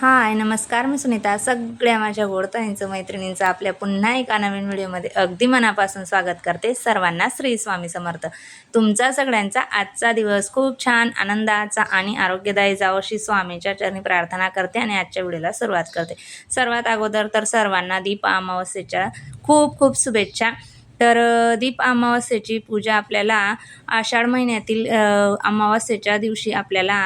हाय नमस्कार मी सुनीता. सगळ्या माझ्या गोडताईंचं मैत्रिणींचं आपल्या पुन्हा एका नवीन व्हिडिओमध्ये अगदी मनापासून स्वागत करते सर्वांना श्री स्वामी समर्थ. तुमचा सगळ्यांचा आजचा दिवस खूप छान आनंदाचा आणि आरोग्यदायी जावं अशी स्वामीच्या चरणी प्रार्थना करते आणि आजच्या व्हिडिओला सुरुवात करते. सर्वात अगोदर तर सर्वांना दीप अमावस्येच्या खूप खूप शुभेच्छा. तर दीप अमावस्येची पूजा आपल्याला आषाढ महिन्यातील अमावस्येच्या दिवशी आपल्याला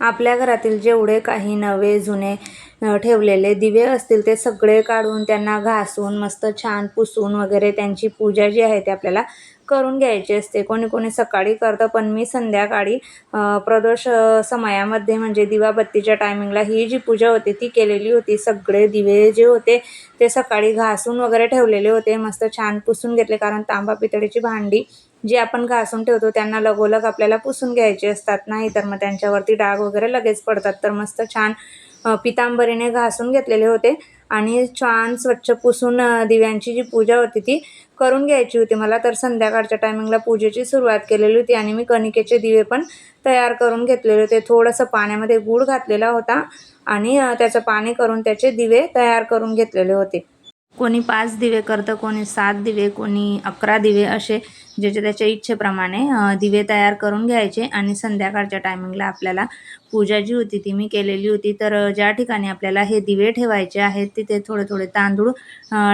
आपल्या घरातील जेवढे काही नवे जुने ठेवलेले. दिवे असतील ते सगळे काढून त्यांना घासून मस्त छान पुसून वगैरे त्यांची पूजा जी आहे ती आपल्याला करून घ्यायची असते. कोणी कोणी सकाळी करतं पण मी संध्याकाळी प्रदोष समयामध्ये म्हणजे दिवाबत्तीच्या टायमिंगला ही जी पूजा होती ती केलेली होती. सगळे दिवे जे होते ते सकाळी घासून वगैरे ठेवलेले होते. मस्त छान पुसून घेतले. कारण तांबा पितळीची भांडी जी आपण घासून ठेवतो त्यांना लगोलग आपल्याला पुसून घ्यायची असतात. नाही तर मग त्यांच्यावरती डाग वगैरे लगेच पडतात. तर मस्त छान पितांबरीने घासून घेतलेले होते आणि छान स्वच्छ पुसून दिव्यांची जी पूजा होती ती करून घ्यायची होती. मला तर संध्याकाळच्या टायमिंगला पूजेची सुरुवात केलेली होती आणि मी कणिकेचे दिवे पण तयार करून घेतलेले होते. थोडंसं पाण्यामध्ये गूळ घातलेला होता आणि त्याचं पाणी करून त्याचे दिवे तयार करून घेतलेले होते. कोणी पाच दिवे करतं कोणी सात दिवे कोणी अकरा दिवे असे ज्याच्या त्याच्या इच्छेप्रमाणे दिवे तयार करून घ्यायचे आणि संध्याकाळच्या टायमिंगला आपल्याला पूजा जी होती ती मी केलेली होती. तर ज्या ठिकाणी आपल्याला हे दिवे ठेवायचे आहेत तिथे थोडे थोडे तांदूळ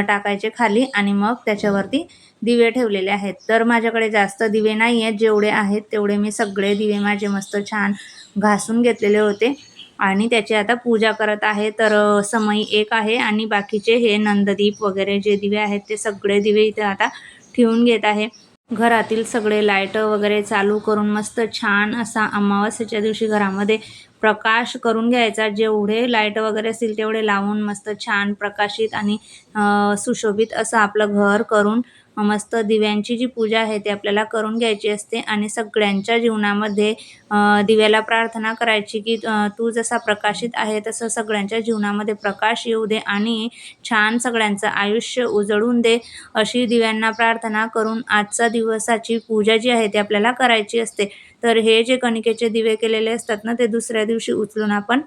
टाकायचे खाली आणि मग त्याच्यावरती दिवे ठेवलेले आहेत. तर माझ्याकडे जास्त दिवे नाही आहेत जेवढे आहेत तेवढे मी सगळे दिवे माझे मस्त छान घासून घेतलेले होते. आणि त्याची आता पूजा करत आहे. तर समई एक आहे आणि बाकीचे हे नंददीप वगैरे जे दिवे आहेत ते सगळे दिवे इथे आता ठेवून घेत आहे. घरातील सगळे लाइट वगैरे चालू करून मस्त छान असा अमावस्येच्या दिवशी घरामध्ये प्रकाश करून घ्यायचा. जेवढे लाइट वगैरे असतील तेवढे लावून मस्त छान प्रकाशित आणि सुशोभित असं आपलं घर करून मस्त दिव्यांची जी पूजा आहे ती आपल्याला करून घ्यायची असते आणि सगळ्यांच्या जीवनामध्ये दिव्याला प्रार्थना करायची की तू जसा प्रकाशित आहे तसं सगळ्यांच्या जीवनामध्ये प्रकाश येऊ दे आणि छान सगळ्यांचं आयुष्य उजळून दे अशी दिव्यांना प्रार्थना करून आजचा दिवसाची पूजा जी आहे ती आपल्याला करायची असते. तर हे जे कणिकेचे दिवे केलेले असतात ना ते दुसऱ्या दिवशी उचलून आपण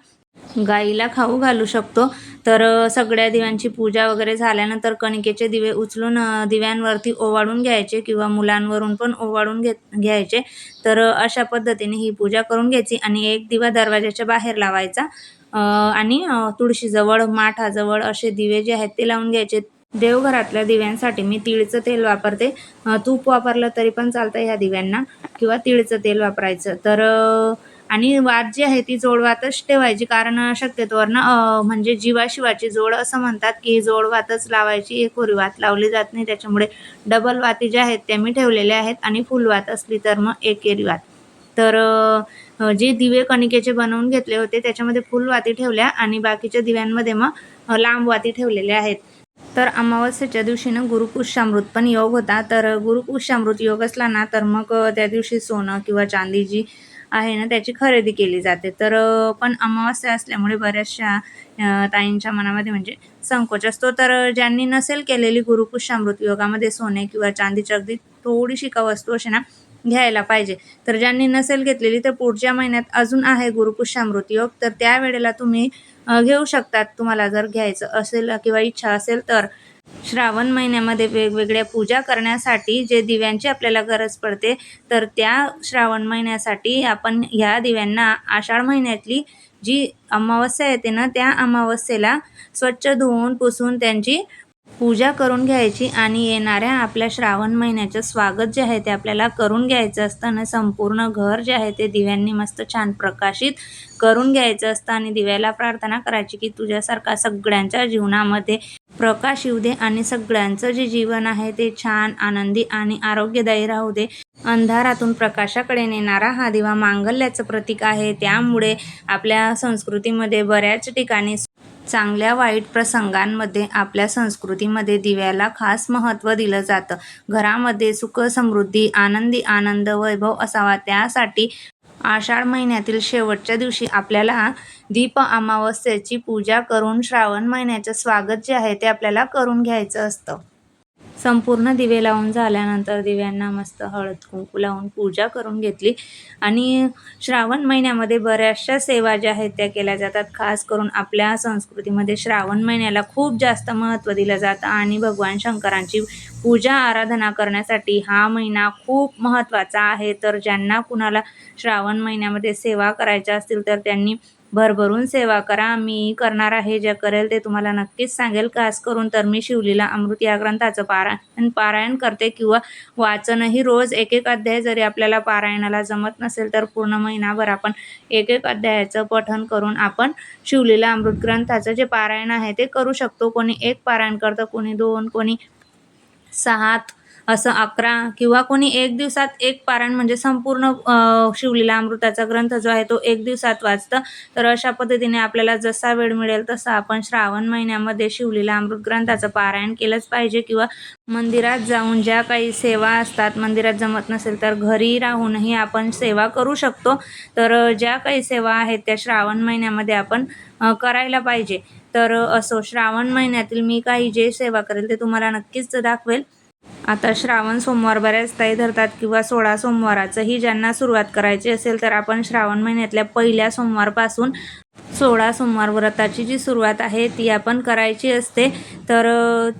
गाईला खाऊ घालू शकतो. तर सगळ्या दिव्यांची पूजा वगैरे झाल्यानंतर कणिकेचे दिवे उचलून दिव्यांवरती ओवाळून घ्यायचे किंवा मुलांवरून पण ओवाळून घेत घ्यायचे. तर अशा पद्धतीने ही पूजा करून घ्यायची आणि एक दिवा दरवाजाच्या बाहेर लावायचा. आणि तुळशीजवळ माठाजवळ असे दिवे जे आहेत ते लावून घ्यायचे. देवघरातल्या दिव्यांसाठी मी तिळचं तेल वापरते. तूप वापरलं तरी पण चालतं ह्या दिव्यांना किंवा तिळचं तेल वापरायचं. तर आणि वात जी आहे ती जोडवातच ठेवायची. कारण शक्यतोवर ना म्हणजे जीवाशिवाची जोड असं म्हणतात की जोडवातच लावायची एक वात लावली जात नाही. त्याच्यामुळे डबल वाती ज्या आहेत त्या मी ठेवलेल्या आहेत आणि फुलवात असली तर मग एकेरी वात. तर जे दिवे कणिकेचे बनवून घेतले होते त्याच्यामध्ये फुलवाती ठेवल्या आणि बाकीच्या दिव्यांमध्ये मग लांब वाती ठेवलेल्या आहेत. तर अमावस्येच्या दिवशी ना गुरुपुष्यामृत पण योग होता. तर गुरुपुष्यामृत योग असला ना तर मग त्या दिवशी सोनं किंवा चांदी जी आहे ना त्याची खरेदी केली जाते. तर पण अमावस्या असल्यामुळे बऱ्याचशा ताईंच्या मनामध्ये म्हणजे संकोच असतो. तर ज्यांनी नसेल केलेली गुरुपुष्यामृत योगामध्ये सोने किंवा चांदीची अगदी थोडीशी का वस्तू अशी ना घ्यायला पाहिजे. तर ज्यांनी नसेल घेतलेली तर पुढच्या महिन्यात अजून आहे गुरुपुष्यामृत योग तर त्यावेळेला तुम्ही घेऊ शकतात तुम्हाला जर घ्यायचं असेल किंवा इच्छा असेल तर. श्रावण महिन्यामध्ये वेगवेगळ्या पूजा करण्यासाठी जे दिव्यांची आपल्याला गरज पडते तर त्या श्रावण महिन्यासाठी आपण ह्या दिव्यांना आषाढ महिन्यातली जी अमावस्या येते ना त्या अमावस्येला स्वच्छ धुवून पुसून त्यांची पूजा करून घ्यायची आणि येणाऱ्या आपल्या श्रावण महिन्याचं स्वागत जे आहे ते आपल्याला करून घ्यायचं असतं आणि संपूर्ण घर जे आहे ते दिव्यांनी मस्त छान प्रकाशित करून घ्यायचं असतं आणि दिव्याला प्रार्थना करायची की तुझ्यासारखा सगळ्यांच्या जीवनामध्ये प्रकाश येऊ दे आणि सगळ्यांचं जे जीवन आहे ते छान आनंदी आणि आरोग्यदायी राहू दे. अंधारातून प्रकाशाकडे नेणारा हा दिवा मांगल्याचं प्रतीक आहे. त्यामुळे आपल्या संस्कृतीमध्ये बऱ्याच ठिकाणी चांगल्या वाईट प्रसंगांमध्ये आपल्या संस्कृतीमध्ये दिव्याला खास महत्त्व दिलं जातं. घरामध्ये सुख समृद्धी आनंदी आनंद वैभव असावा. त्यासाठी आषाढ महिन्यातील शेवटच्या दिवशी आपल्याला दीप अमावस्येची पूजा करून श्रावण महिन्याचं स्वागत जे आहे ते आपल्याला करून घ्यायचं असतं. संपूर्ण दिवे लावून झाल्यानंतर दिव्यांना मस्त हळद कुंकू लावून पूजा करून घेतली. आणि श्रावण महिन्यामध्ये बऱ्याचशा सेवा ज्या आहेत त्या केल्या जातात. खास करून आपल्या संस्कृतीमध्ये श्रावण महिन्याला खूप जास्त महत्त्व दिलं जातं आणि भगवान शंकरांची पूजा आराधना करण्यासाठी हा महिना खूप महत्त्वाचा आहे. तर ज्यांना कुणाला श्रावण महिन्यामध्ये सेवा करायच्या असतील तर त्यांनी भरभरून सेवा करा. मी करणार आहे जे करेल ते तुम्हाला नक्कीच सांगेल. खास करून तर मी शिवलीला अमृत या ग्रंथाचं पारायण पारायण करते किंवा वाचनही रोज एक एक अध्याय जरी आपल्याला पारायणाला जमत नसेल तर पूर्ण महिनाभर आपण एक एक अध्यायाचं पठण करून आपण शिवलीला अमृत ग्रंथाचं जे पारायण आहे ते करू शकतो. कोणी एक पारायण करतं कोणी दोन कोणी सात असं अकरा किंवा कोणी एक दिवसात एक पारायण म्हणजे संपूर्ण शिवलीला अमृताचा ग्रंथ जो आहे तो एक दिवसात वाचतं. तर अशा पद्धतीने आपल्याला जसा वेळ मिळेल तसा आपण श्रावण महिन्यामध्ये शिवलीला अमृत ग्रंथाचं पारायण केलंच पाहिजे. किंवा मंदिरात जाऊन ज्या काही सेवा असतात मंदिरात जमत नसेल तर घरी राहूनही आपण सेवा करू शकतो. तर ज्या काही सेवा आहेत त्या श्रावण महिन्यामध्ये आपण करायला पाहिजे. तर असो श्रावण महिन्यातील मी काही जे सेवा करेल ते तुम्हाला नक्कीच दाखवेल. आता श्रावण सोमवार बऱ्याच ताई धरतात किंवा सोळा सोमवाराचंही ज्यांना सुरुवात करायची असेल तर आपण श्रावण महिन्यातल्या पहिल्या सोमवारपासून सोळा सोमवार व्रताची जी सुरुवात आहे ती आपण करायची असते. तर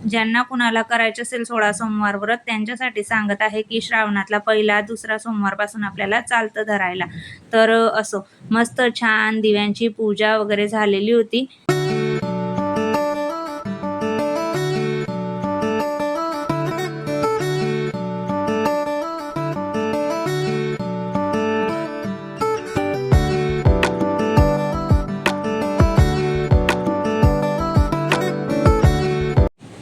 ज्यांना कुणाला करायचं असेल सोळा सोमवार व्रत त्यांच्यासाठी सांगत आहे की श्रावणातला पहिला दुसरा सोमवारपासून आपल्याला चालतं धरायला. तर असो. मस्त छान दिव्यांची पूजा वगैरे झालेली होती.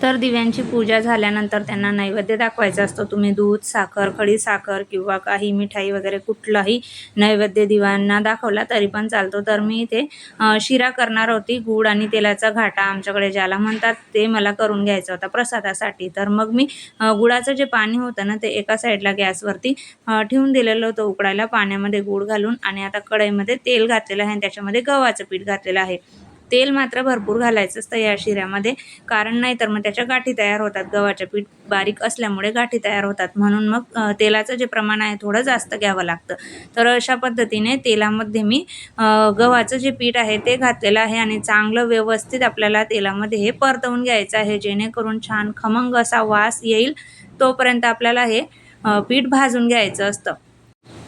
तर दिव्यांची पूजा झाल्यानंतर त्यांना नैवेद्य दाखवायचा असतो. तुम्ही दूध साखर खडी साखर किंवा काही मिठाई वगैरे कुठलाही नैवेद्य दिव्यांना दाखवला तरी पण चालतो. तर मी इथे शिरा करणार होती गूळ आणि तेलाचा घाटा आमच्याकडे ज्याला म्हणतात ते मला करून घ्यायचा होता प्रसादासाठी. तर मग मी गुळाचं जे पाणी होतं ना ते एका साईडला गॅसवरती ठेवून दिलेलं होतं उकडायला पाण्यामध्ये गूळ घालून आणि आता कढईमध्ये तेल घातलेलं आहे आणि त्याच्यामध्ये गव्हाचं पीठ घातलेलं आहे. तेल मात्र भरपूर घालायचं असतं या शिऱ्यामध्ये. कारण नाही तर मग त्याच्या गाठी तयार होतात. गव्हाच्या पीठ बारीक असल्यामुळे गाठी तयार होतात. म्हणून मग तेलाचं जे प्रमाण आहे थोडं जास्त घ्यावं लागतं. तर अशा पद्धतीने तेलामध्ये मी गव्हाचं जे पीठ आहे ते घातलेलं आहे आणि चांगलं व्यवस्थित आपल्याला तेलामध्ये हे परतवून घ्यायचं आहे. जेणेकरून छान खमंग असा वास येईल तोपर्यंत आपल्याला हे पीठ भाजून घ्यायचं असतं.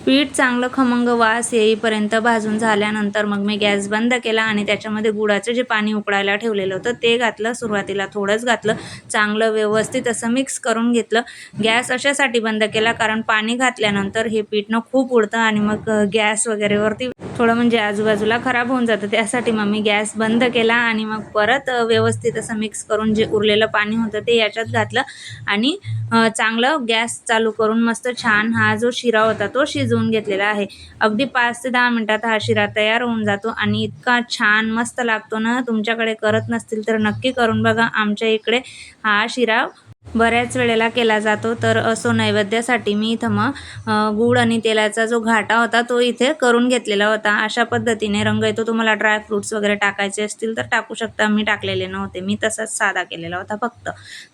पीठ चांगलं खमंग वास येईपर्यंत भाजून झाल्यानंतर मग मी गॅस बंद केला आणि त्याच्यामध्ये गुळाचं जे पाणी उकळायला ठेवलेलं होतं ते घातलं. सुरुवातीला थोडंच घातलं चांगलं व्यवस्थित असं मिक्स करून घेतलं. गॅस अशासाठी बंद केला कारण पाणी घातल्यानंतर हे पीठनं खूप उडतं आणि मग गॅस वगैरेवरती थोडं म्हणजे आजूबाजूला खराब होऊन जातं त्यासाठी मग मी गॅस बंद केला आणि मग परत व्यवस्थित असं मिक्स करून जे उरलेलं पाणी होतं ते याच्यात घातलं आणि चांगलं गॅस चालू करून मस्त छान हा जो शिरा होता तो शिजवून घेतलेला आहे. अगदी पाच ते दहा मिनटात हा शिरा तयार होऊन जातो आणि इतका छान मस्त लागतो ना तुमच्याकडे करत नसतील तर नक्की करून बघा. आमच्या इकडे हा शिरा बऱ्याच वेळेला केला जातो. तर असो नैवेद्यासाठी मी इथं मग गूळ आणि तेलाचा जो घाटा होता तो इथे करून घेतलेला होता. अशा पद्धतीने रंग येतो. तुम्हाला ड्राय फ्रुट्स वगैरे टाकायचे असतील तर टाकू शकता. मी टाकलेले नव्हते. मी तसाच साधा केलेला होता फक्त.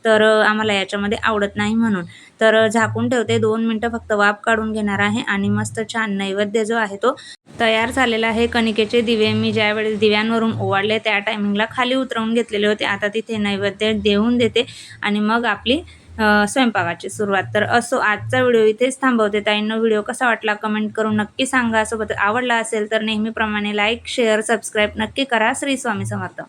तर आम्हाला याच्यामध्ये आवडत नाही म्हणून. तर झाकून ठेवते. दोन मिनटं फक्त वाफ काढून घेणार आहे. आणि मस्त छान नैवेद्य जो आहे तो तयार झालेला आहे. कणिकेचे दिवे मी ज्यावेळेस दिव्यांवरून ओवाळले त्या टायमिंगला खाली उतरवून घेतलेले होते. आता तिथे नैवेद्य देऊन देते. आणि मग आप आपली स्वयंपाकाची सुरुवात. तर असो आजचा व्हिडिओ इथेच थांबवते. ताईंनो व्हिडिओ कसा वाटला कमेंट करून नक्की सांगा. सोबत आवडला असेल तर नेहमीप्रमाणे लाईक शेअर सबस्क्राईब नक्की करा. श्री स्वामी समर्थ.